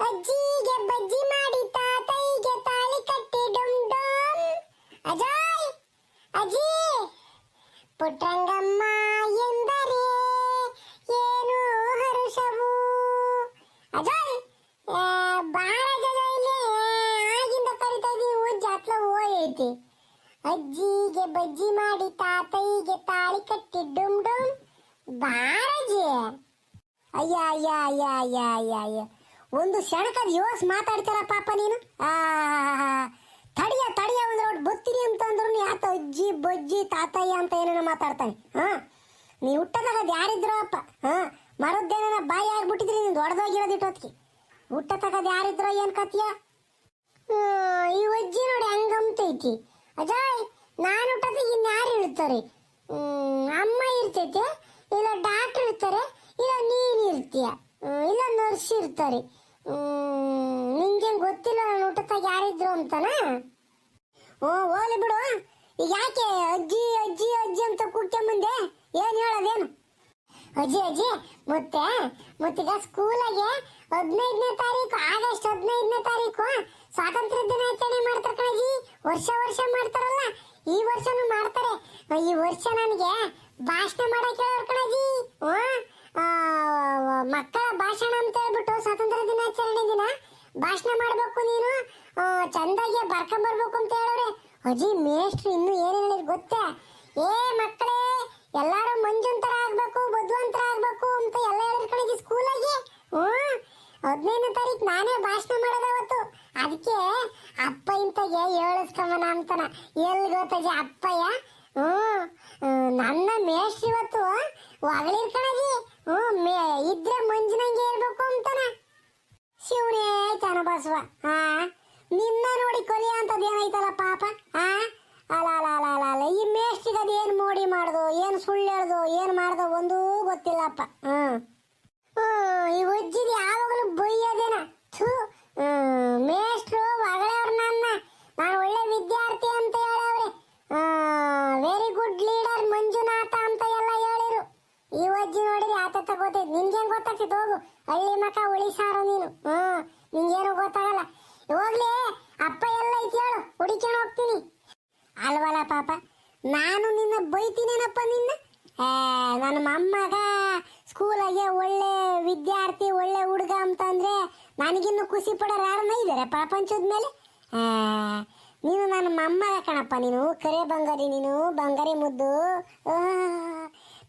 ಅಜ್ಜಿಗೆ ಬಜ್ಜಿ ಮಾಡಿ ತಾತೈಗೆ ತಾಳಿ ಕಟ್ಟಿ ಡುಮ್ ಡುಮ್. ಅಜಯ್ ಅಜ್ಜಿ ಪುಟ್ಟಂಗಮ್ಮ ಎಂದರೆ ಏನು ಹರುಷವು? ಅಜಯ್ ಬಹಳ ಜನ ಇಲ್ಲಿ ಆಗಿಂದ ಕರಿತಾ ಇದೀವಿ ಜಾತ್ಲ ಹೋಯೈತಿ ಅಜ್ಜಿಗೆ ಬಜ್ಜಿ ಮಾಡಿ ತಾತೈಗೆ ತಾಳಿ ಕಟ್ಟಿ ಡುಮ್ ಡುಮ್. ಬಾರಜಿ ಅಯ್ಯ ಅಯ್ಯ ಅಯ್ಯ ಅಯ್ಯ ಅಯ್ಯ ಅಯ್ಯ. ಒಂದು ಕ್ಷಣಕ್ಕದ ಯೋಸ್ ಮಾತಾಡ್ತಾರ ಪಾಪ ನೀನು? ತಡಿಯ ತಡಿಯ ಒಂದು ರೋಡ್ ಬತ್ತೀನಿ ಅಂತಂದ್ರು ಯಾತ ಅಜ್ಜಿ, ಬಜ್ಜಿ, ತಾತಯ್ಯ ಅಂತ ಏನೇನೋ ಮಾತಾಡ್ತಾನೆ. ಹಾ? ನೀ ಹುಟ್ಟದಾಗ ಅದು ಯಾರಿದ್ರು ಅಪ್ಪ, ಹಾ? ಮರದ್ದೇನ ಬಾಯಿ ಆಗ್ಬಿಟ್ಟಿದ್ರಿ ನೀನು, ದೊಡ್ಡದಾಗಿರೋದು ಇಟ್ಟೋತ್ಕಿ ಹುಟ್ಟ ತಗದ್ ಯಾರಿದ್ರೋ ಏನ್ ಕತಿಯ ಈ ಅಜ್ಜಿ ನೋಡಿ ಹಂಗಂತೈತಿ ಅಜಾಯ್, ನಾನು ಹುಟ್ಟದಾಗ ಇನ್ಯಾರು ಇರ್ತಾರೆ? ಅಮ್ಮ ಇರ್ತೈತೆ, ಇಲ್ಲ ಡಾಕ್ಟರ್ ಇರ್ತಾರೆ, ಇಲ್ಲ ನೀನು ಇರ್ತೀಯ? ಇಲ್ಲ ನರ್ಸ್ ಇರ್ತಾರೆ. ನಿಂಗೆ ಗೊತ್ತಿಲ್ಲ ನಾನು ಊಟದಾಗ ಯಾರಿದ್ರು ಅಂತನಾ? ಓ ಓಲಿ ಬಿಡು. ಈಗ ಯಾಕೆ ಅಜ್ಜಿ ಅಜ್ಜಿ ಅಜ್ಜಿ ಅಂತ ಕೂತ್ಕೊಂಬಂದೆ ಏನ್ ಹೇಳೋದೇನು? ಅಜ್ಜಿ ಅಜ್ಜಿ, ಮತ್ತೆ ಮತ್ತೀಗ ಸ್ಕೂಲಾಗೆ ಹದಿನೈದನೇ ತಾರೀಕು, ಆಗಸ್ಟ್ ಹದಿನೈದನೇ ತಾರೀಕು, ಸ್ವಾತಂತ್ರ್ಯ ದಿನಾಚರಣೆ ಮಾಡ್ತಾರೆ ಕಣಜಿ ವರ್ಷ ವರ್ಷ ಮಾಡ್ತಾರಲ್ಲ, ಈ ವರ್ಷನೂ ಮಾಡ್ತಾರೆ. ಈ ವರ್ಷ ನನಗೆ ಭಾಷಣ ಮಾಡಕ್ಕೆ ಹೇಳೋರು ಕಣಜಿ ಹ್ಮ್? ಮಕ್ಕಳ ಭಾಷಣ ಅಂತ ಹೇಳ್ಬಿಟ್ಟು ಸ್ವಾತಂತ್ರ್ಯ ದಿನಾಚರಣೆ ದಿನ ಭಾಷಣ ಮಾಡ್ಬೇಕು ನೀನು. ಚಂದಾಗಿ ಚಂದಾಗಿ ಬರ್ಕೊಂಬರ್ಬೇಕು ಅಂತ ಹೇಳೋರೆ ಅಜಿ, ಮೇಷ್ಟ್ರು ಇನ್ನು ಏನ್ ಗೊತ್ತೇ? ಏ ಮಕ್ಕಳೇ, ಎಲ್ಲಾರು ಮಂಜುಂತರ ಆಗ್ಬೇಕು ಬುದ್ಧಿವಂತರ ಆಗ್ಬೇಕು ಅಂತ ಎಲ್ಲ ಹೇಳಿದ್ರು ಸ್ಕೂಲಗೆ ಸ್ಕೂಲಾಗಿ. ಹ್ಮ್ ಹದಿನೈದನೇ ತಾರೀಕು ನಾನೇ ಭಾಷಣ ಮಾಡೋದು ಅವತ್ತು. ಅದಕ್ಕೆ ಅಪ್ಪ ಇಂತಗೆ ಹೇಳಿಸ್ಕೊಂಬನ ಅಂತನ. ಎಲ್ಲಿ ಗೊತ್ತಜ್ಜಿ ಅಪ್ಪಯ್ಯ? ಹ್ಮ್ ನನ್ನ ಮೇಷ್ಟ್ರು ಇವತ್ತು ಹೊಗಳಿರ್ ಕಣಜಿ ಹ್ಮ್ ಮೇ ಇದ್ರೆ ಮಂಜಿನಂಗೆ ಇರ್ಬೇಕು ಅಂತಾನ ಶಿವನೇ ಬಸವ? ಆ? ನಿನ್ನ ನೋಡಿ ಕೊಲಿ ಅಂತದ್ ಏನೈತಲ್ಲ ಪಾಪ? ಆ? ಅಲ ಅಲ ಅಲ ಅಲ ಈ ಮೇಷ್ಟಿಗೆ ಅದೇನು ಮೋಡಿ ಮಾಡ್ದು ಏನು ಸುಳ್ಳು ಹೇಳ್ದು ಏನು ಮಾಡ್ದು ಒಂದೂ ಗೊತ್ತಿಲ್ಲಪ್ಪ. ಹ್ಮ್. ಹ್ಮ್, ಈ ಒಜ್ಜಿದ ಯಾವಾಗಲೂ ಬೈಯೋದೇನ? ಥೂ. ಮೇಷ್ಟ್ರು ಹೊಗಳವ್ರು ನನ್ನ. ನಾನು ಒಳ್ಳೆ ವಿದ್ಯಾರ್ಥಿ ಅಂತ ಹೇಳವ್ರೆ. ವೆರಿ ಗುಡ್ ಲೀಡರ್ ಮಂಜುನಾಥ ಅಂತ ಎಲ್ಲ ಹೇಳಿರು. ಈ ಅಜ್ಜಿ ನೋಡಿದ್ರೆ ಆತ ನಿನ್ಗೇನ್ ಗೊತ್ತಾಗ್ತಿತ್ತು, ಹೋಗು. ಹಳ್ಳಿ ಮಕ ಉಳಿಸಾರು ನೀನು. ಹ್ಮ್, ನಿಂಗೇನು ಗೊತ್ತಾಗಲ್ಲ. ಹೋಗ್ಲಿ, ಅಪ್ಪ ಎಲ್ಲ ಐತಿ ಹೇಳು. ಹುಡಿಕೊಂಡು ಹೋಗ್ತೀನಿ. ಅಲ್ವಲ್ಲ ಪಾಪ? ನಾನು ನಿನ್ನ ಬೈತೀನೇನಪ್ಪ ನಿನ್ನ? ನನ್ನ ಮೊಮ್ಮಗ ಸ್ಕೂಲಾಗೆ ಒಳ್ಳೆ ವಿದ್ಯಾರ್ಥಿ, ಒಳ್ಳೆ ಹುಡುಗ ಅಂತಂದ್ರೆ ನನಗಿನ್ನು ಖುಷಿ ಪಡೋರು ಯಾರನ್ನ ಇದ್ದಾರೆ ಪ್ರಪಂಚದ ಮೇಲೆ? ನೀನು ನನ್ನ ಮೊಮ್ಮಗ ಕಣಪ್ಪ ನೀನು. ಕರೆ ಬಂಗಾರಿ ನೀನು, ಬಂಗಾರಿ ಮುದ್ದು.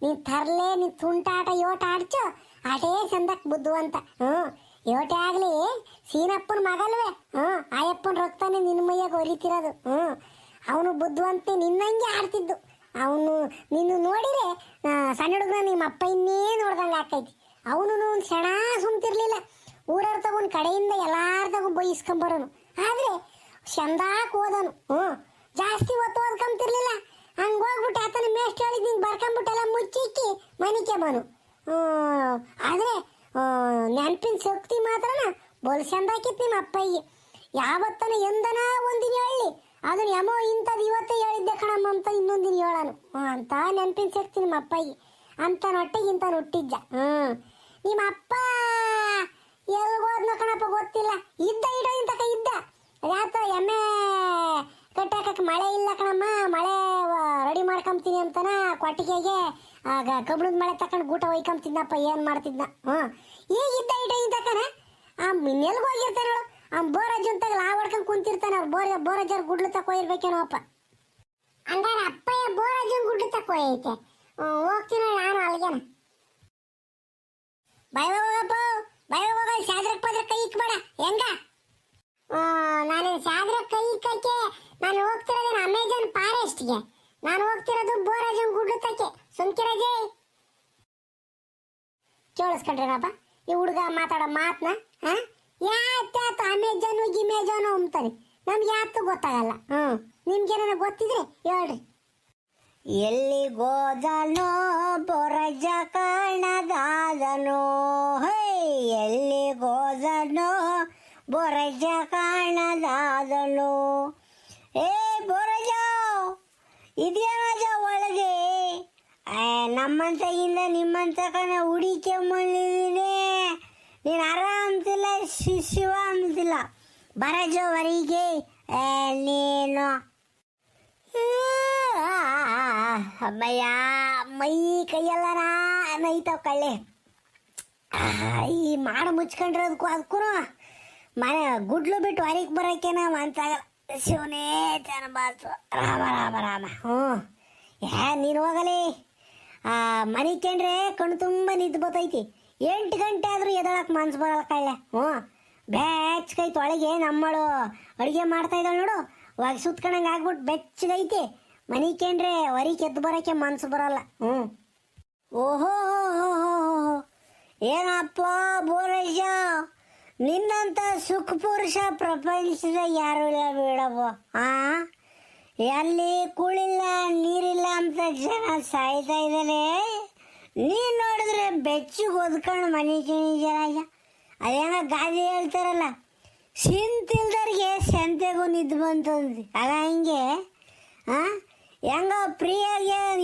ನೀನ್ ತರ್ಲೆ ನೀನ್ ತುಂಟಾಟ, ಯೋಟ ಆಡ್ಚು. ಆಟೇ ಚಂದಕ್ ಬುದ್ಧವಂತ ಅಂತ. ಹ್ಮ್ ಯೋಟೆ ಆಗ್ಲಿ, ಸೀನಪ್ಪನ ಮಗಲ್ವೇ. ಹ್ಮ್ ಆಯಪ್ಪನ ರಕ್ತನೇ ನಿನ್ನ ಮೈಯಾಗ ಹೊಲಿತಿರೋದು ಹ್ಮ್ ಅವನು ಬುದ್ಧವಂತೆ ನಿನ್ನಂಗೆ ಆಡ್ತಿದ್ದು. ಅವನು ನಿನ್ನ ನೋಡಿದ್ರೆ ಸಣ್ಣ ಹುಡುಗನ ನಿಮ್ಮ ಅಪ್ಪ ಇನ್ನೇ ನೋಡ್ದಂಗೆ ಆಕೈತಿ ಅವನು ಒಂದು ಕ್ಷಣ ಸುಮ್ತಿರ್ಲಿಲ್ಲ. ಊರವ್ರ ತಗೊಂಡು ಕಡೆಯಿಂದ ಎಲ್ಲಾರ ತಗೊಂಡು ಬೈಸ್ಕೊಂಬರೋನು. ಆದ್ರೆ, ಚಂದಾಕ್ ಓದನು. ಹ್ಞೂ, ಜಾಸ್ತಿ ಹೊತ್ತು ಓದ್ಕೊಂತಿರ್ಲಿಲ್ಲ ಹಂಗೆ ಹೋಗ್ಬಿಟ್ಟು ಆತನ ಮೇಸ್ಟ್ ಹೇಳಿದ್ ಬರ್ಕೊಂಬಿಟ್ಟೆಲ್ಲ ಮುಚ್ಚಿಕ್ಕಿ ಮನಿಕೆ ಬನು ಆದರೆ ನೆನಪಿನ ಶಕ್ತಿ ಮಾತ್ರನ ಬೋಲ್ ಚಂದಾಕಿತ್ತು ನಿಮ್ಮ ಅಪ್ಪಯ್ಯ. ಯಾವತ್ತನ ಎಂದನ ಒಂದಿನ ಹೇಳಿ. ಅದನ್ನ ಯಮೋ ಇಂಥದ್ದು ಇವತ್ತೇ ಹೇಳಿದ್ದೆ ಕಣಮ್ಮ ಅಂತ ಇನ್ನೊಂದಿನ ಹೇಳನು. ಅಂತ ನೆನಪಿನ ಶಕ್ತಿ ನಿಮ್ಮ ಅಪ್ಪಯ್ಯ. ಅಂತ ನೊಟ್ಟಿಗೆ ಇಂಥ ಹುಟ್ಟಿದ್ದ. ಹ್ಞೂ ನಿಮ್ಮ ಅಪ್ಪ ಹೋದ್ನ ಕಣಪ್ಪ ಗೊತ್ತಿಲ್ಲ. ಇದ್ದ ಇಡೋ ಇಂತಕ ಇದ್ದ. ಯಾತ ಎಮ್ಮೆ ಕಟ್ಟಾಕಕ್ಕೆ ಮಳೆ ಇಲ್ಲ ಕಣಮ್ಮ. ಮಳೆ ರೆಡಿ ಮಾಡ್ಕೊಂತೀನಿ ಅಂತನ ಕೊಟ್ಟಿಗೆಗೆ ಆಗ ಕಬ್ಬಿಣದ ಮಳೆ ತಕೊಂಡು ಗೂಟ ಒಯ್ಕೊಂತಿದ್ನಪ್ಪ ಏನು ಮಾಡ್ತಿದ್ನ? ಹ್ಮ್ ಈಗ ಇದ್ದ ಇಡ ಇಂತಕನ ಆ ನೆಲ್ಗೆ ಹೋಗಿರ್ತಾನೆ ಆ ಬೋರಜ್ ಅಂತ ಲಾ ಹೊಡ್ಕೊಂಡ್ ಕುಂತಿರ್ತಾನೆ ಅವ್ರು ಬೋರ ಬೋರಜ್ಜರ್ ಗುಡ್ಲು ತಕ ಹೋಗಿರ್ಬೇಕೇನೋ ಅಪ್ಪ. ಹಂಗಾರೆ ಅಪ್ಪಯ್ಯ ಬೋರಜ್ಜನ್ ಗುಡ್ಲು ಹೋಗೈತೆ ಹೋಗ್ತೀನಿ ನಾನು ಅಲ್ಲಿಗೆನ. ಬೈ ಹೋಗಪ್ಪ ಬೈ ಹೋಗ ಸಾದ್ರಕ್ ಪದ್ರ ಕೈ ಇಕ್ಬೇಡ. ಹೆಂಗ ನಾನು ಸಾದ್ರ ಕೈ ಇಕ್ಕಕ್ಕೆ ನಾನು ಹೋಗ್ತಿರೋದೇನು ಅಮೆಜಾನ್ ನಾನು ಹೋಗ್ತಿರೋದು ಬೋರಾಜನ್ ಗುಡ್ಡತಕ್ಕೆ ಸುಮ್ಕಿರಾಜೆ ಕೇಳಿಸ್ಕೊಂಡ್ರೇನಪ್ಪ ಈ ಹುಡುಗ ಮಾತಾಡೋ ಮಾತನ್ನ ಹಾ? ಯಾತ್ಯಾತ ಅಮೆಜಾನು ಗಿಮೆಜಾನು ಅಂತಾರೆ ನಮ್ಗೆ ಯಾತು ಗೊತ್ತಾಗಲ್ಲ. ಹ್ಞೂ, ನಿಮ್ಗೇನಾರ ಗೊತ್ತಿದ್ರೆ ಹೇಳ್ರಿ. ಎಲ್ಲಿ ಗೋದನೋ ಬೊರಜ ಕಾಣದಾದನೋ, ಹೈ ಎಲ್ಲಿಗೋದನೋ ಬೊರಜ ಕಾಣದಾದನು. ಇದ್ಯಾವಾಗ ಒಳಗೆ ಕಣ ಹುಡಿಕೆ ಹುಡಿಕೊಂಬಂದಿದ್ದೀನಿ ನೀನು ಆರಾಮ್ತಿಲ್ಲ ಶಿಶಿವ ಅಂತಿಲ್ಲ ಬರಜೋ ನೀನು. ಅಮ್ಮಯ್ಯ, ಮೈ ಕೈಯಲ್ಲನ ನೈತಾವ ಕಳ್ಳೆ. ಈ ಮಾಡು ಮುಚ್ಕೊಂಡ್ರೆ ಅದಕ್ಕೂ ಅದಕ್ಕೂ ಮನೆ ಗುಡ್ಲು ಬಿಟ್ಟು ಹೊರಗೆ ಬರೋಕ್ಕೇನ ಅಂತಾಗಲ್ಲ ಶಿವನೇ ಬಾಸು ರಾಮ ರಾಮ ರಾಮ. ಹ್ಞೂ. ಯಾ ನೀನು ಹೋಗಲಿ. ಆ ಮನೆ ಕಂಡ್ರೆ ಕಣ್ಣು ತುಂಬ ನಿದ್ದು ಬತ್ತೈತಿ ಎಂಟು ಗಂಟೆ ಆದರೂ ಎದಳಕ್ಕೆ ಮನ್ಸು ಬರಲ್ಲ ಕಳ್ಳೆ ಹ್ಞೂ. ಬೆಚ್ಚಗೈತೆ ಒಳಗೆ ನಮ್ಮಳು ಅಡುಗೆ ಮಾಡ್ತಾ ಇದ್ದಾಳೆ ನೋಡು. ಇವಾಗ ಸುತ್ಕೊಂಡಂಗೆ ಆಗ್ಬಿಟ್ಟು ಬೆಚ್ಚಗೈತಿ ಮನೆ ಕಂಡ್ರೆ ಹೊರಗೆ ಎದ್ದು ಬರೋಕ್ಕೆ ಮನ್ಸು ಬರಲ್ಲ. ಹ್ಞೂ. ಓಹೋ ಏನಪ್ಪ ಬೋರಯ್ಯ ನಿನ್ನಂತ ಸುಖ ಪುರುಷ ಪ್ರಪಂಚದ ಯಾರು ಇಲ್ಲ ಬಿಡಪ್ಪ ಆ? ಎಲ್ಲಿ ಕೂಳಿಲ್ಲ, ನೀರಿಲ್ಲ ಅಂತ ಜನ ಸಾಯ್ತಾ ಇದ್ದಾರೆ ನೀನು ನೋಡಿದ್ರೆ ಬೆಚ್ಚಿಗೆ ಓದ್ಕೊಂಡು ಮನೆ ಕಿಣಿ ಜನ ಅದೇನೋ ಗಾದೆ ಹೇಳ್ತಾರಲ್ಲ ಸಿಂತಿಲ್ದವ್ರಿಗೆ ಸಂತೆಗೂ ನಿದ್ದು ಬಂತು ಅಲ್ಲ ಆಗ ಹಿಂಗೆ, ಆ? ಹೆಂಗ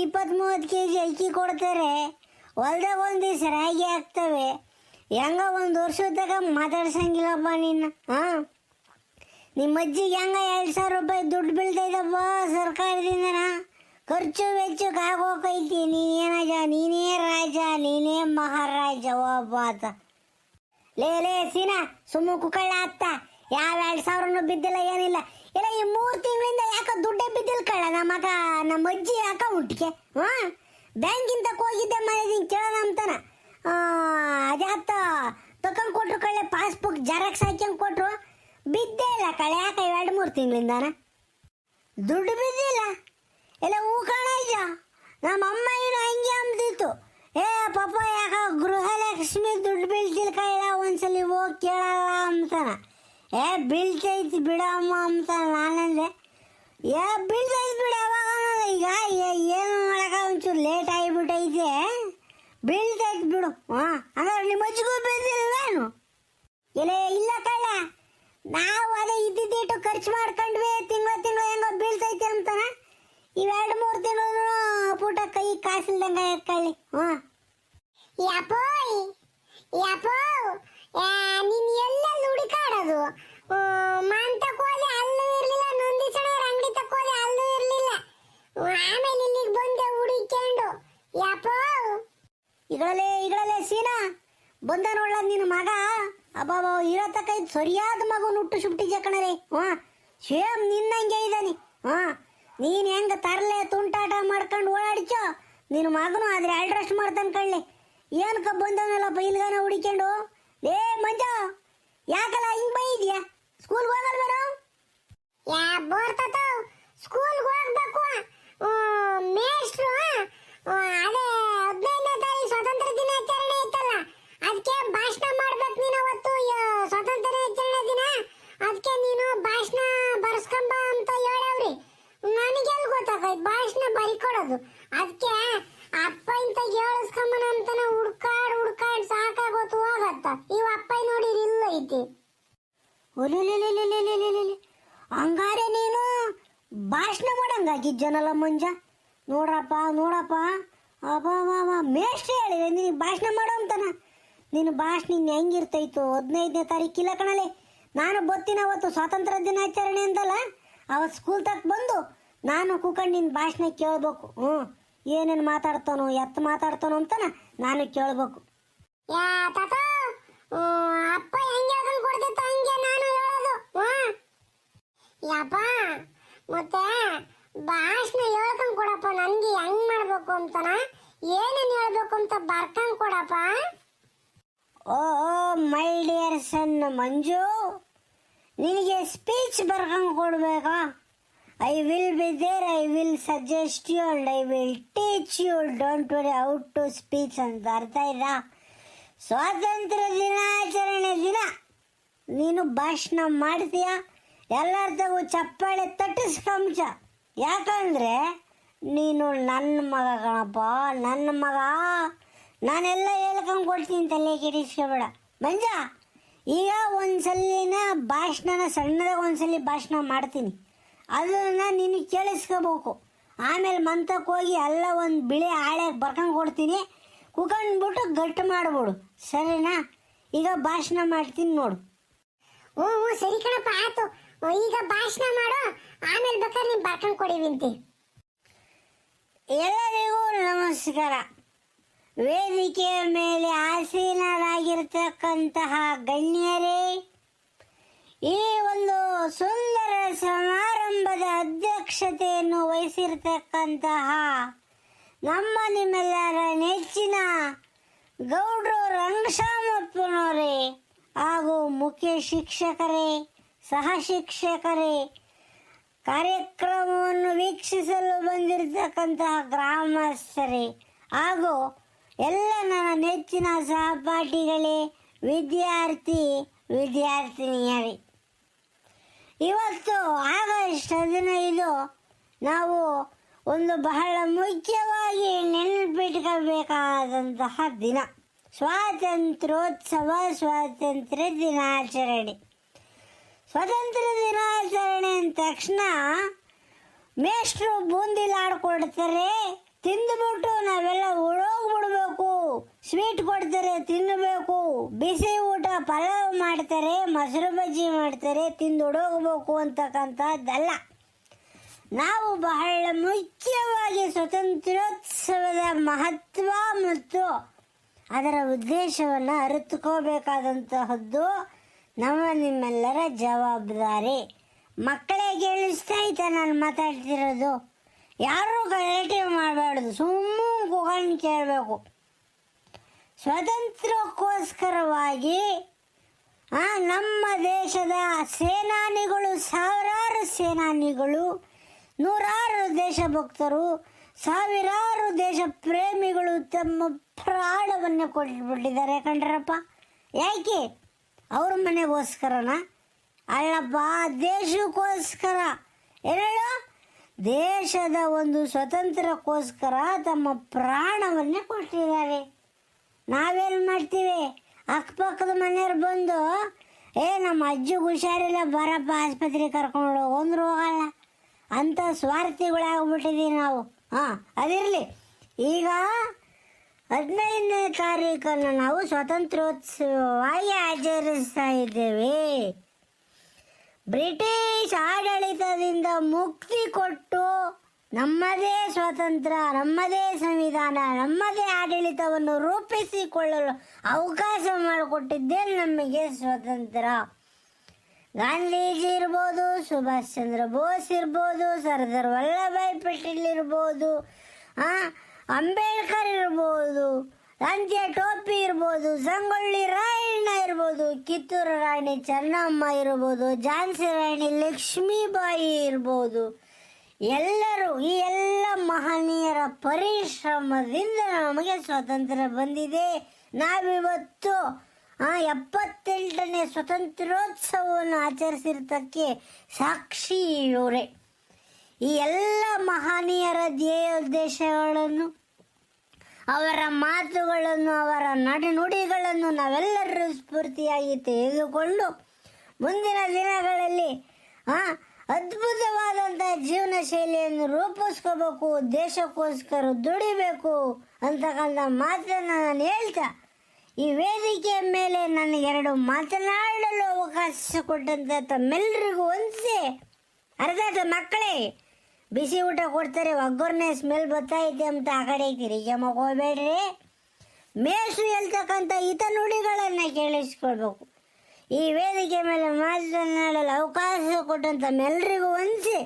ಇಪ್ಪತ್ತ್ ಮೂವತ್ತು ಕೆ ಜಿ ಅಕ್ಕಿ ಕೊಡ್ತಾರೆ. ಹೊಲ್ದಾಗ ಒಂದು ದಿವಸ ರಾಗಿ ಹಾಕ್ತವೆ. ಹೆಂಗ ಒಂದು ವರ್ಷದಾಗ ಮಾತಾಡ್ಸಂಗಿಲ್ಲಪ್ಪ ನಿನ್ನ, ಹಾಂ? ನಿಮ್ಮ ಅಜ್ಜಿಗೆ ಹೆಂಗ ಎರಡು ಸಾವಿರ ರೂಪಾಯಿ ದುಡ್ಡು ಬೀಳ್ತೈತಪ್ಪ ಸರ್ಕಾರದಿಂದ ಖರ್ಚು ವೆಚ್ಚಕ್ಕೆ ಆಗೋಕೈತಿ ನೀನೇನಜ ನೀನೇ ರಾಜ, ನೀನೇ ಮಹಾರಾಜ ಒಬ್ಬ ಲೇ ಲೇ, ಸೀನಾ, ಸುಮ್ಮ ಕುಕ್ಕಳ್ಳ ಅತ್ತ. ಯಾವ ಎರಡು ಸಾವಿರನೂ ಬಿದ್ದಿಲ್ಲ, ಏನಿಲ್ಲ. ಇಲ್ಲ ಈ ಮೂರು ತಿಂಗಳಿಂದ ಯಾಕೆ ದುಡ್ಡೇ ಬಿದ್ದಿಲ್ಲ ಕಳ್ಳ? ನಮ್ಮ ಮಗ ನಮ್ಮ ಅಜ್ಜಿ ಅಕೌಂಟ್ಗೆ ಹಾಂ? ಬ್ಯಾಂಕಿಂದ ಹೋಗಿದ್ದೆ ಮನೆ ಕೇಳೋಣ ಅಂತಾನ. ಅದ್ಯಾತ ತಕೊಂಡ್ ಕೊಟ್ರು ಕಳೆ ಪಾಸ್ಬುಕ್ ಜೆರಾಕ್ಸ್ ಹಾಕ್ಯಂಗ್ ಕೊಟ್ರು. ಬಿದ್ದೇ ಇಲ್ಲ ಕಳೆ ಯಾಕೆ ಎರಡು ಮೂರು ತಿಂಗಳಿಂದಾನ? ದುಡ್ಡು ಬಿದ್ದಿಲ್ಲ ಎಲ್ಲ ಹೂ ಕಾಣಯ್ಯ ನಮ್ಮ ಅಮ್ಮ ಏನು ಹಂಗೆ ಅಂಬ್ದಿತ್ತು ಏ, ಪಾಪ, ಯಾಕ ಗೃಹಲಕ್ಷ್ಮಿ ದುಡ್ಡು ಬೀಳ್ತಿಲ್ಲ ಕೈಲ ಒಂದ್ಸಲಿ ಹೋಗಿ ಕೇಳಲ್ಲ ಅಂತಾನ. ಏ, ಬೀಳ್ತೈತಿ ಬಿಡಮ್ಮ ಅಂತ ನಾನಂದೆ. ಏ, ಬೀಳ್ತೈತಿ ಬಿಡ ಯಾವಾಗ ಈಗ ಏನು ಮಾಡಕ ಒಂಚೂರು ಲೇಟ್ ಆಗಿಬಿಟ್ಟೈತೆ ಬೀಳ್ತೈತಿ ಬಿಡು ಹಾಂ ಹಂಗಾರೆ ನಿಮ್ಮ ಅಜ್ಜಿಗೂ ಬೀಳ್ತಿಲ್ವೇನು ಇಲ್ಲ ಇಲ್ಲ ಕಳ್ಳ. ನಾವು ಅದೇ ಇದ್ದಿದ್ದಿಟ್ಟು ಖರ್ಚು ಮಾಡ್ಕೊಂಡ್ವಿ ತಿಂಗಳ ತಿಂಗಳ ಹೆಂಗೋ ಬೀಳ್ತೈತೆ ಅಂತಾನ. ಇವೆರಡು ಮೂರು ತಿಂಗಳು ಪುಟ ಕೈ ಕಾಸಿಲ್ದಂಗ ಕಳ್ಳಿ. ಹ್ಞೂ. ಯಪ್ಪೋಯ್ ಯಪ್ಪೋ ಆ, ನೀನ್ ಎಲ್ಲೆಲ್ಲಿ ಹುಡುಕಾಡೋದು? ಮಾನ್ ತಕೋದೆ ಅಲ್ಲೂ ಇರ್ಲಿಲ್ಲ ನೊಂದಿಸಣ ಅಂಗಡಿ ತಕೋಲಿ ಅಲ್ಲೂ ಇರ್ಲಿಲ್ಲ. ಆಮೇಲೆ ಇಲ್ಲಿಗೆ ಬಂದೆ ಹುಡುಕೊಂಡು ಯಪ್ಪೋ ಈಗಳೇ ಇಗಳಲೇ ಸೀನಾ. ಬಂದ ನೋಡ್ಲ ನಿನ್ನ ಮಗ. ಅಬ್ಬಾಬ ಇರೋ ತಕ ಇದು ಸರಿಯಾದ ಮಗು ನುಟ್ಟು ಸುಟ್ಟಿದ್ಯ ಜಕಣರಿ ಹ್ಞೂ. ಸೇಮ್ ನಿನ್ನಂಗೆ ಇದ್ದಾನೆ. ಹಾ ನೀನು ಹೆಂಗೆ ತರಲೆ, ತುಂಟಾಟ ಮಾಡ್ಕೊಂಡು ಓಡಾಡಿಚೋ ನಿನ್ನ ಮಗನು ಆದ್ರೆ ಅಲ್ಡ್ರಸ್ಟ್ ಮಾಡ್ತಾನೆ ಕಳ್ಳಿ ಏನಕ್ಕ ಬಂದವನಲ್ಲ ಬೈಲ್ಗಾನ ಹುಡಿಕೊಂಡು ಏ ಮಂಜ, ಯಾಕಲ್ಲ ಇದ್ದೆ ಹಂಗಾರೆ ನೀನು ಭಾಷಣ ಮಾಡಂಗಾಗಿಜ್ಜನಲ್ಲ ಮಂಜ. ನೋಡ್ರಪ್ಪ, ನೋಡಪ್ಪ. ಅಬ್ಬಾ ಮೇಷ್ಟ್ರಿ ಹೇಳಿದೆ ನೀನು ಭಾಷಣ ಮಾಡೋ ಅಂತನ. ನಿನ್ನ ಭಾಷಣ ಇನ್ನು ಹೆಂಗಿರ್ತೈತು ಹದಿನೈದನೇ ತಾರೀಕಿಲ್ಲ ಕಣಲೆ. ನಾನು ಗೊತ್ತಿನ ಅವತ್ತು ಸ್ವಾತಂತ್ರ್ಯ ದಿನಾಚರಣೆ ಅಂತಲ್ಲ ಅವತ್ತು ಸ್ಕೂಲ್ ತಕ್ಕ ಬಂದು ನಾನು ಕೂಕಂಡು ನಿನ್ನ ಭಾಷಣ ಕೇಳ್ಬೇಕು. ಹ್ಞೂ ಏನೇನು ಮಾತಾಡ್ತಾನೋ ಎತ್ತು ಮಾತಾಡ್ತಾನೋ ಅಂತನ ನಾನು ಕೇಳ್ಬೇಕು. ಯಾ ತಾತ ಅಪ್ಪ ಯಪ್ಪ, ಮತ್ತೆ ಭಾಷಣ ಹೇಳ್ಕೊಂಡ್ ಕೊಡಪ್ಪ ನನ್ಗೆ ಹೆಂಗ್ ಮಾಡ್ಬೇಕು ಅಂತನ? ಏನೇನ್ ಹೇಳ್ಬೇಕು ಅಂತ ಬರ್ಕೊಂಡ್ ಕೊಡಪ್ಪ? ಓ ಮೈ ಡಿಯರ್ ಸನ್ ಮಂಜು, ನಿನಗೆ ಸ್ಪೀಚ್ ಬರ್ಕೊಂಡು ಕೊಡ್ಬೇಕಾ? I will be there I will suggest you and I will teach you don't worry out to speech ಅಂತ ಅರ್ಥ ಇಲ್ಲ ಸ್ವಾತಂತ್ರ್ಯ ದಿನಾಚರಣೆ ದಿನ. ನೀನು ಭಾಷಣ ಮಾಡ್ತೀಯ? ಎಲ್ಲರದಾಗೂ ಚಪ್ಪಾಳೆ ತಟ್ಟಿಸ್ಕಂಚ ಯಾಕಂದ್ರೆ ನೀನು ನನ್ನ ಮಗ ಕಣಪ್ಪ ನನ್ನ ಮಗ. ನಾನೆಲ್ಲ ಹೇಳ್ಕೊಂಡು ಕೊಡ್ತೀನಿ ತಲೆ ಕೆಡಿಸ್ಕೋಬೇಡ. ಮಂಜ ಈಗ ಒಂದ್ಸಲಿನ ಭಾಷಣನ ಸಣ್ಣದಾಗ ಒಂದ್ಸಲಿ ಭಾಷಣ ಮಾಡ್ತೀನಿ. ಅದನ್ನ ನೀನು ಕೇಳಿಸ್ಕೋಬೇಕು. ಆಮೇಲೆ ಮಂತಕ್ಕೆ ಹೋಗಿ ಎಲ್ಲ ಒಂದು ಬಿಳಿ ಹಾಳೆ ಬರ್ಕೊಂಡು ಕೊಡ್ತೀನಿ. ಕುಕೊಂಡ್ಬಿಟ್ಟು ಗಟ್ಟಿ ಮಾಡ್ಬಿಡು. ಸರಿನಾ? ಈಗ ಭಾಷಣ ಮಾಡ್ತೀನಿ ನೋಡು. ಓ ಸರಿ ಕಣಪ್ಪ ಹ್ಞೂ, ಈಗ ಭಾಷಣ ಮಾಡು. ಆಮೇಲೆ ಬೇಕಾದ್ರೆ ನೀನು ಬರ್ಕೊಂಡು ಕೊಡಿವಿಂತಿ ಎಲ್ಲರಿಗೂ ನಮಸ್ಕಾರ. ವೇದಿಕೆಯ ಮೇಲೆ ಆಸೀನರಾಗಿರ್ತಕ್ಕಂತಹ ಗಣ್ಯರೇ, ಈ ಒಂದು ಸುಂದರ ಸಮಾರಂಭದ ಅಧ್ಯಕ್ಷತೆಯನ್ನು ವಹಿಸಿರ್ತಕ್ಕಂತಹ ನಮ್ಮ ನಿಮ್ಮೆಲ್ಲರ ನೆಚ್ಚಿನ ಗೌಡ್ರು ರಂಗಶಾಮಪ್ಪನವರೇ ಹಾಗೂ ಮುಖ್ಯ ಶಿಕ್ಷಕರೇ ಸಹ ಶಿಕ್ಷಕರೇ ಕಾರ್ಯಕ್ರಮವನ್ನು ವೀಕ್ಷಿಸಲು ಬಂದಿರತಕ್ಕಂತಹ ಗ್ರಾಮಸ್ಥರೇ ಹಾಗೂ ಎಲ್ಲ ನನ್ನ ನೆಚ್ಚಿನ ಸಹಪಾಠಿಗಳೇ, ವಿದ್ಯಾರ್ಥಿ, ವಿದ್ಯಾರ್ಥಿನಿಯರೇ. ಇವತ್ತು ಆಗಸ್ಟ್ ಹದಿನೈದು ನಾವು ಒಂದು ಬಹಳ ಮುಖ್ಯವಾಗಿ ನೆನಪಿಟ್ಕೋಬೇಕಾದಂತಹ ದಿನ. ಸ್ವಾತಂತ್ರ್ಯೋತ್ಸವ, ಸ್ವಾತಂತ್ರ್ಯ ದಿನಾಚರಣೆ. ಸ್ವಾತಂತ್ರ್ಯ ದಿನಾಚರಣೆ ಅಂದ ತಕ್ಷಣ ಮೇಷ್ಟ್ರು ಬೂಂದಿ ಲಾಡು ಕೊಡ್ತಾರೆ ತಿಂದುಬಿಟ್ಟು ನಾವೆಲ್ಲ ಉಳೋಗ್ಬಿಡ್ಬೇಕು. ಸ್ವೀಟ್ ಕೊಡ್ತಾರೆ ತಿನ್ನಬೇಕು ಬಿಸಿ ಊಟ ಪಲಾವ್ ಮಾಡ್ತಾರೆ, ಮೊಸರು ಬಜ್ಜಿ ಮಾಡ್ತಾರೆ ತಿಂದು ಉಡೋಗ್ಬೇಕು ಅಂತಕ್ಕಂಥದ್ದಲ್ಲ. ನಾವು ಬಹಳ ಮುಖ್ಯವಾಗಿ ಸ್ವತಂತ್ರೋತ್ಸವದ ಮಹತ್ವ ಮತ್ತು ಅದರ ಉದ್ದೇಶವನ್ನು ಅರಿತುಕೋಬೇಕಾದಂತಹದ್ದು ನಮ್ಮ ನಿಮ್ಮೆಲ್ಲರ ಜವಾಬ್ದಾರಿ. ಮಕ್ಕಳೇ ಕೇಳಿಸ್ತಾ ಐತೆ ನಾನು ಮಾತಾಡ್ತಿರೋದು. ಯಾರು ಗಲಾಟೆ ಮಾಡಬಾರ್ದು, ಸುಮ್ಮನೆ ಕೂತ್ಕೊಂಡು ಕೇಳಬೇಕು. ಸ್ವಾತಂತ್ರ್ಯಕ್ಕೋಸ್ಕರವಾಗಿ ನಮ್ಮ ದೇಶದ ಸೇನಾನಿಗಳು, ಸಾವಿರಾರು ಸೇನಾನಿಗಳು, ನೂರಾರು ದೇಶಭಕ್ತರು, ಸಾವಿರಾರು ದೇಶ ಪ್ರೇಮಿಗಳು ತಮ್ಮ ಪ್ರಾಣವನ್ನು ಕೊಟ್ಟುಬಿಟ್ಟಿದ್ದಾರೆ ಕಂಡ್ರಪ್ಪ ಯಾಕೆ? ಅವ್ರ ಮನೆಗೋಸ್ಕರನ? ಅಲ್ಲಪ್ಪ ದೇಶಕ್ಕೋಸ್ಕರ. ಏನೇಳು? ದೇಶದ ಒಂದು ಸ್ವತಂತ್ರಕ್ಕೋಸ್ಕರ ತಮ್ಮ ಪ್ರಾಣವನ್ನೇ ಕೊಟ್ಟಿದ್ದಾರೆ. ನಾವೇನು ಮಾಡ್ತೀವಿ? ಅಕ್ಕಪಕ್ಕದ ಮನೆಯವ್ರು ಬಂದು, ಏ, ನಮ್ಮ ಅಜ್ಜಿಗೆ ಹುಷಾರಿಲ್ಲ, ಬರಪ್ಪ, ಆಸ್ಪತ್ರೆಗೆ ಕರ್ಕೊಂಡು ಹೋಗು ಅಂದ್ರೂ ಹೋಗಲ್ಲ ಅಂಥ ಸ್ವಾರ್ಥಿಗಳಾಗ್ಬಿಟ್ಟಿದ್ದೀವಿ ನಾವು. ಹಾಂ, ಅದಿರಲಿ. ಈಗ ಹದಿನೈದನೇ ತಾರೀಕನ್ನು ನಾವು ಸ್ವಾತಂತ್ರ್ಯೋತ್ಸವವಾಗಿ ಆಚರಿಸ್ತಾ ಇದ್ದೇವೆ. ಬ್ರಿಟಿಷ್ ಆಡಳಿತದಿಂದ ಮುಕ್ತಿ ಕೊಟ್ಟು ನಮ್ಮದೇ ಸ್ವಾತಂತ್ರ್ಯ, ನಮ್ಮದೇ ಸಂವಿಧಾನ, ನಮ್ಮದೇ ಆಡಳಿತವನ್ನು ರೂಪಿಸಿಕೊಳ್ಳಲು ಅವಕಾಶ ಮಾಡಿಕೊಟ್ಟಿದ್ದೇ ನಮಗೆ ಸ್ವಾತಂತ್ರ್ಯ. ಗಾಂಧೀಜಿ ಇರ್ಬೋದು, ಸುಭಾಷ್ ಚಂದ್ರ ಬೋಸ್ ಇರ್ಬೋದು, ಸರ್ದಾರ್ ವಲ್ಲಭಾಯ್ ಪಟೇಲ್ ಇರ್ಬೋದು ಅಂಬೇಡ್ಕರ್ ಇರ್ಬೋದು, ರಂಜೆ ಟೋಪಿ ಇರ್ಬೋದು, ಸಂಗೊಳ್ಳಿ ರಾಯಣ್ಣ ಇರ್ಬೋದು, ಕಿತ್ತೂರು ರಾಣಿ ಚೆನ್ನಮ್ಮ ಇರ್ಬೋದು, ಝಾನ್ಸಿ ರಾಣಿ ಲಕ್ಷ್ಮೀಬಾಯಿ ಇರ್ಬೋದು. ಎಲ್ಲರೂ ಈ ಎಲ್ಲ ಮಹನೀಯರ ಪರಿಶ್ರಮದಿಂದ ನಮಗೆ ಸ್ವಾತಂತ್ರ್ಯ ಬಂದಿದೆ. ನಾವಿವತ್ತು ಎಪ್ಪತ್ತೆಂಟನೇ ಸ್ವಾತಂತ್ರ್ಯೋತ್ಸವವನ್ನು ಆಚರಿಸಿರ್ತಕ್ಕೆ ಸಾಕ್ಷಿ ಇವರೇ. ಈ ಎಲ್ಲ ಮಹನೀಯರ ಧ್ಯೇಯೋದ್ದೇಶಗಳನ್ನು ಅವರ ಮಾತುಗಳನ್ನು, ಅವರ ನಡೆನುಡಿಗಳನ್ನು ನಾವೆಲ್ಲರೂ ಸ್ಫೂರ್ತಿಯಾಗಿ ತೆಗೆದುಕೊಂಡು ಮುಂದಿನ ದಿನಗಳಲ್ಲಿ, ಆ ಅದ್ಭುತವಾದಂಥ ಜೀವನ ಶೈಲಿಯನ್ನು ರೂಪಿಸ್ಕೋಬೇಕು, ದೇಶಕ್ಕೋಸ್ಕರ ದುಡಿಬೇಕು ಅಂತಕ್ಕಂಥ ಮಾತನ್ನು ನಾನು ಹೇಳ್ತಾ, ಈ ವೇದಿಕೆಯ ಮೇಲೆ ನನಗೆರಡು ಮಾತನಾಡಲು ಅವಕಾಶ ಕೊಟ್ಟಂತ ತಮ್ಮೆಲ್ಲರಿಗೂ ಒಂದೇ ಅರ್ಧ ಮಕ್ಕಳೇ. ಬಿಸಿ ಊಟ ಕೊಡ್ತಾರೆ, ಒಗ್ಗರಣೆ ಸ್ಮೆಲ್ ಬರ್ತೈತೆ ಅಂತ ಆ ಕಡೆ ತಿರುಗಿ ಹೋಗ್ಬೇಡ್ರಿ. ಮೇಸು ಹೇಳ್ತಕ್ಕಂಥ ಹಿತ ನುಡಿಗಳನ್ನು ಕೇಳಿಸ್ಕೊಳ್ಬೇಕು. ಈ ವೇದಿಕೆ ಮೇಲೆ ಮಾತನಾಡಲು ಅವಕಾಶ ಕೊಟ್ಟಂತ ಮೆಲ್ಲರಿಗೂ ಹೊಂದಿಸಿ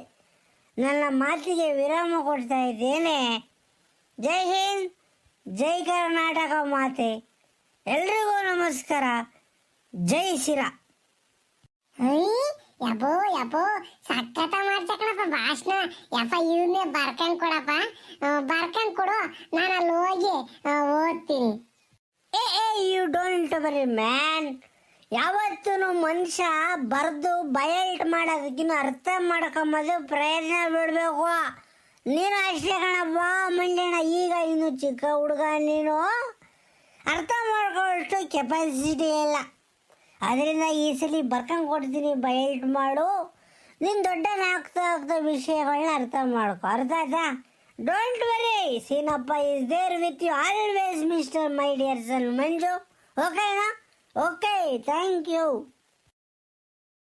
ನನ್ನ ಮಾತಿಗೆ ವಿರಾಮ ಕೊಡ್ತಾ ಇದ್ದೇನೆ. ಜೈ ಹಿಂದ್, ಜೈ ಕರ್ನಾಟಕ ಮಾತೆ. ಎಲ್ರಿಗೂ ನಮಸ್ಕಾರ. ಜೈ ಶಿರಾ. ಅಯ್ಯ ಯಬೋ ಸಖತ ಸಖತ್ತ ಮಾಡ್ತಕಣಪ್ಪ ಭಾಷಣ. ಯಪ್ಪ ಇವನ್ನೇ ಬರ್ಕೊಂಡ್ ಕೊಡಪ್ಪ. ಬರ್ಕೊಂಡ್ ಕೊಡು. ನಾನು ಅಲ್ಲಿ ಹೋಗಿ ಓದ್ತೀನಿ. ಏ ಏ ಯು ಡೋಂಟ್ ಬರಿ ಮ್ಯಾನ್ ಯಾವತ್ತೂ ಮನುಷ್ಯ ಬರೆದು ಬಯಲ್ಟ್ ಮಾಡೋದಕ್ಕಿನ್ನ ಅರ್ಥ ಮಾಡ್ಕೊಂಬೋದು ಪ್ರಯತ್ನ ಬಿಡಬೇಕು ನೀನು ಅಷ್ಟೇ ಕಣಪ್ಪ ಮಂಡ್ಯಣ ಈಗ ಇನ್ನು ಚಿಕ್ಕ ಹುಡುಗ ನೀನು. ಅರ್ಥ ಮಾಡ್ಕೊಳ್ಳೋಷ್ಟು ಕೆಪಾಸಿಟಿ ಇಲ್ಲ. ಅದರಿಂದ ಈ ಸಲ ಬರ್ಕೊಂಡು ಕೊಡ್ತೀನಿ ಬಯಲ್ಟ್ ಮಾಡು. ನೀನು ದೊಡ್ಡನಾಗ್ತಾ ಆಗ್ತಾ ವಿಷಯಗಳನ್ನ ಅರ್ಥ ಮಾಡ್ಕೊ. ಅರ್ಥ ಆಯ್ತಾ? Don't worry Seenappa is there with you always mister my dear son Manju. ಓಕೆನಾ ಓಕೆ ಥ್ಯಾಂಕ್ ಯು